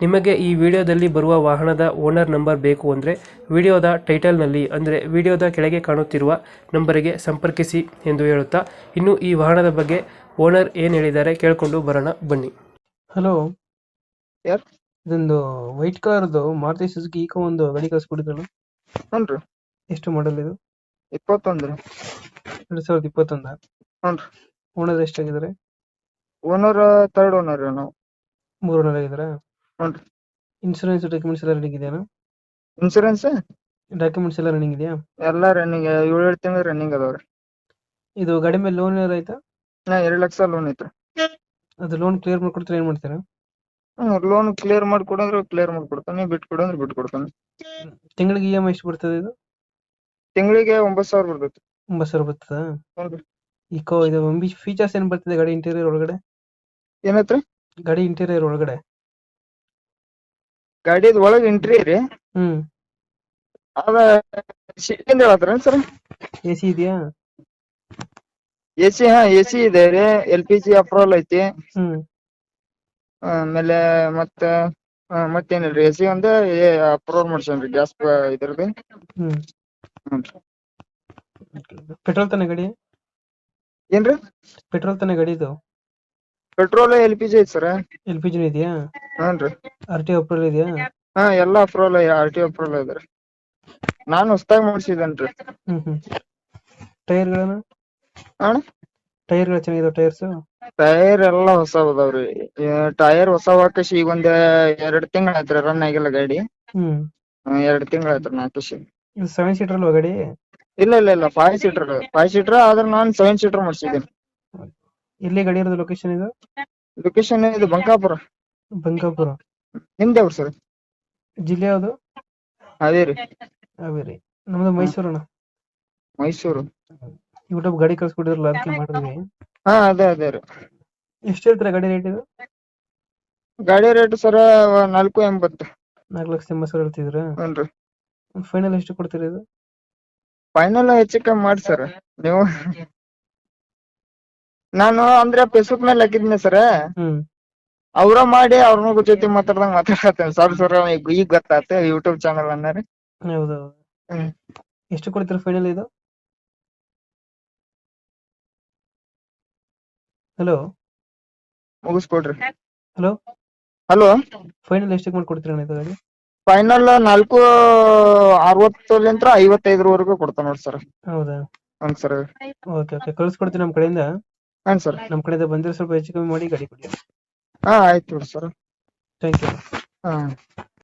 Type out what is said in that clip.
ನಿಮಗೆ ಈ ವಿಡಿಯೋದಲ್ಲಿ ಬರುವ ವಾಹನದ ಓನರ್ ನಂಬರ್ ಬೇಕು ಅಂದರೆ ವಿಡಿಯೋದ ಟೈಟಲ್ನಲ್ಲಿ ಅಂದರೆ ವಿಡಿಯೋದ ಕೆಳಗೆ ಕಾಣುತ್ತಿರುವ ನಂಬರಿಗೆ ಸಂಪರ್ಕಿಸಿ ಎಂದು ಹೇಳುತ್ತಾ ಇನ್ನು ಈ ವಾಹನದ ಬಗ್ಗೆ ಓನರ್ ಏನು ಹೇಳಿದ್ದಾರೆ ಕೇಳಿಕೊಂಡು ಬರೋಣ ಬನ್ನಿ. ಹಲೋ. ಯಾರ್? ಇದೊಂದು ವೈಟ್ ಕಾರ್ದು ಮಾರುತಿ ಸುಜುಕಿ ಈಕೋ ಒಂದು ಗಾಡಿ ಕಳಿಸ್ಕೊಡಿದ್ರು ಹ್ಞೂ ಎಷ್ಟು ಮಾಡಲ್ ಇದು? ಇಪ್ಪತ್ತೊಂದು ಎರಡು ಸಾವಿರದ ಇಪ್ಪತ್ತೊಂದ? ಹ್ಞೂ ಓನರ್ ಎಷ್ಟಾಗಿದ್ದಾರೆ? ಓನರ್ ತರ್ಡ್ ಓನರ್ ರೀ ನಾವು. ಮೂರು ಓನರ್ ಆಗಿದ್ದಾರೆ? ಇನ್ಶೂರೆನ್ಸ್ ಡಾಕ್ಯುಮೆಂಟ್ಸ್ ಎಲ್ಲ ರನ್ನಿಂಗ್ ಇದೆಯಾ ಇನ್ಸೂರೆನ್ಸ್ ಡಾಕ್ಯುಮೆಂಟ್ಸ್ ಎಲ್ಲ ರನ್ನಿಂಗ್ ಇದೆಯಾ? ಎಲ್ಲ ರನ್ನಿಂಗ್ ಏಳೇಳು ತಿಂಗಳು ರನ್ನಿಂಗ್ ಅದಾವ್ರಿ. ಇದು ಗಾಡಿ ಮೇಲೆ ಲೋನ್ ಏನಾರ ಆಯ್ತಾ? ನಾ ಎರಡು ಲಕ್ಷ ಲೋನ್ ಐತ್ರಿ. ಅದು ಲೋನ್ ಕ್ಲಿಯರ್ ಮಾಡ್ಕೊಡ್ತಾರೆ ಏನ್ ಮಾಡ್ತೀರಾ? ಲೋನ್ ಕ್ಲಿಯರ್ ಮಾಡ್ಕೊಡಂದ್ರೆ ಕ್ಲಿಯರ್ ಮಾಡ್ಕೊಡ್ತಾನೆ ಬಿಟ್ ಬಿಟ್ಟು ಕೊಡಂದ್ರೆ ಬಿಟ್ ಕೊಡ್ತಾನೆ ತಿಂಗಳಿಗೆ ಇ ಎಂ ಐ ಎಷ್ಟು ಬರ್ತದೆ ಇದು? ತಿಂಗಳಿಗೆ ಒಂಬತ್ತು ಸಾವಿರ ಬರ್ತೈತಿ. ಒಂಬತ್ತು ಸಾವಿರ ಬರ್ತದ? ಹ್ಞೂನ್ರಿ ಇಕೋ ಇದು ಫೀಚರ್ಸ್ ಏನ್ ಬರ್ತದೆ ಗಾಡಿ ಇಂಟೀರಿಯರ್ ಒಳಗಡೆ? ಏನೈತ್ರಿ? ಗಾಡಿ ಇಂಟೀರಿಯರ್ ಒಳಗಡೆ? ಗಾಡಿದ ಒಳಗ್ ಎಂಟ್ರಿ ರೀ ಹ್ಮ್. ಅದ ಏನ್ ಹೇಳತ್ರ ಸರ್? ಎ ಸಿ ಇದೆಯಾ? ಎ ಸಿ ಹಾ ಎ ಸಿ ಇದೆ ರೀ. ಎಲ್ ಪಿ ಜಿ ಅಪ್ರೂವಲ್ ಐತಿ. ಹ್ಮ್. ಆಮೇಲೆ ಮತ್ತ ಆ, ಮತ್ತೇನಿಲ್ರಿ? ಎ ಸಿ ಒಂದ ಅಪ್ರೂವಲ್ ಮಾಡ್ಸೇನ್ರಿ ಗ್ಯಾಸ್ ಇದ್ರದ್ದು. ಹ್ಮ್. ಪೆಟ್ರೋಲ್ ತಾನೆ ಗಾಡಿ? ಏನ್ರಿ? ಪೆಟ್ರೋಲ್ ತಾನೆ ಗಾಡಿ ಇದು ಪೆಟ್ರೋಲ್ ಎಲ್ ಪಿ ಜಿ ಐತಿ ಸರ್. ಎಲ್ ಪಿ ಜಿ ಇದೆಯಾ? ಹ್ಞೂನ್ರಿ ಆರ್ ಟಿ ಅಪ್ರೂವಲ್ ಇದೆಯಾ? ಹಾ ಎಲ್ಲ ಅಪ್ರೂವಲ್ ಆರ್ ಟಿ ಅಪ್ರೂವಲ್ ಇದ್ರಿ ನಾನ್ ಹೊಸ್ದಾಗಿ ಮಾಡ್ಸಿದೇನ್ರಿ ಹ್ಮ್ ಹ್ಮ್. ಟೈರ್ಗಳನ್ನ? ಅಣ್ಣ ಟೈರ್ಗಳು ಚೆನ್ನಾಗಿದಾವ ಟೈರ್ಸ್? ಟೈರ್ ಎಲ್ಲ ಹೊಸ ಅದಾವ್ರಿ ಟೈರ್ ಹೊಸ ಹಾಕಿಸಿ ಈಗ ಒಂದ್ ಎರಡ್ ತಿಂಗಳ ಆಯ್ತ್ರಿ ರನ್ ಆಗಿಲ್ಲ ಗಾಡಿ. ಹ್ಮ್. ಹ್ಮ್, ಎರಡ್ ತಿಂಗಳ ಆಯ್ತ್ರಿ ನಾ ಹಾಕಿಸಿ ಇದು ಸೆವೆನ್ ಸೀಟರ್ ಅಲ್ವಾ ಗಾಡಿ? ಇಲ್ಲ ಇಲ್ಲ ಇಲ್ಲ ಫೈವ್ ಸೀಟರ್ ಫೈವ್ ಸೀಟರ್ ಆದ್ರೆ ನಾನು ಸೆವೆನ್ ಸೀಟರ್ ಮಾಡ್ಸಿದ್ದೀನಿ ಎಲ್ಲಿ ಗಾಡಿ ಇರೋದು ಲೊಕೇಶನ್ ಇದು? ಲೊಕೇಶನ್ ಇದು ಬಂಕಾಪುರ. ಬಂಕಾಪುರ. ನಿಮ್ದು ಯಾವ್ರು ಸರ್? ಜಿಲ್ಲೆ ಯಾವುದು? ಅದೇ ರೀ ಹಾವೇರಿ. ನಮ್ದು ಮೈಸೂರು ಅಣ್ಣ. ಮೈಸೂರು. ಯೂಟ್ಯೂಬ್ ಗಾಡಿ ಕಳ್ಸ್ಕೊಟ್ಟಿದ್ರಲ್ಲ ಅದಕ್ಕೆ ಮಾಡಿದ್ವಿ. ಹಾ ಅದೇ ಅದೇ ರೀ. ಎಷ್ಟು ಹೇಳ್ತೀರಾ ಗಾಡಿ ರೇಟ್ ಇದು? ಗಾಡಿ ರೇಟ್ ಸರ ನಾಲ್ಕು ಎಂಬತ್ತು. ನಾಲ್ಕು ಲಕ್ಷ ಎಂಬತ್ತು ಸಾವಿರ ಹೇಳ್ತಿದ್ರ ಫೈನಲ್ ಎಷ್ಟು ಕೊಡ್ತೀರಿ ಇದು? ಫೈನಲ್ ಹೆಚ್ಚು ಕಮ್ಮಿ ಮಾಡಿ ಸರ್. ನೀವು? ನಾನು ಅಂದ್ರೆ ಫೇಸ್ಬುಕ್ ಮೇಲೆ ಹಾಕಿದ್ನಿ ಸರ್. ಹ್ಮ್. ಅವ್ರ ಮಾಡಿ ಅವ್ರ ಜೊತೆ ಮಾತಾಡ್ದಂಗ ಮಾತಾಡತ್ತೇನೆ ಸರ್ ಸರ್ ಈಗ ಈಗ ಗೊತ್ತಾತ ಯೂಟ್ಯೂಬ್ ಚಾನಲ್ ಅನ್ನರಿ ಹೌದು. ಹ್ಮ್. ಎಷ್ಟು ಕೊಡ್ತೀರಾ ಫೈನಲ್ ಇದು? ಹಲೋ ಮುಗಿಸ್ಕೊಡ್ರಿ. ಹಲೋ ಹಲೋ ಫೈನಲ್ ಎಷ್ಟಕ್ಕೆ ಮಾಡ್ಕೊಡ್ತೀರಾ ಅಣ್ಣ ಇದು ಗಾಡಿ ಫೈನಲ್ ನಾಲ್ಕು ಅರವತ್ತಲಿಂತ್ರ ಐವತ್ತೈದರವರೆಗೂ ಕೊಡ್ತಾನ ನೋಡಿ ಸರ್. ಹೌದಾ? ಹ್ಞೂ ಸರ್. ಓಕೆ ಓಕೆ ಕಳ್ಸ್ಕೊಡ್ತೀನಿ ನಮ್ಮ ಕಡೆಯಿಂದ. ಹಾಂ ಸರ್. ನಮ್ಮ ಕಡೆಯಿಂದ ಬಂದ್ರೆ ಸ್ವಲ್ಪ ಹೆಚ್ಚು ಕಮ್ಮಿ ಮಾಡಿ ಗಾಡಿ ಕೊಡಿ. ಹಾಂ ಆಯ್ತು ಬಿಡಿ ಸರ್. ಥ್ಯಾಂಕ್ ಯು ಹಾಂ.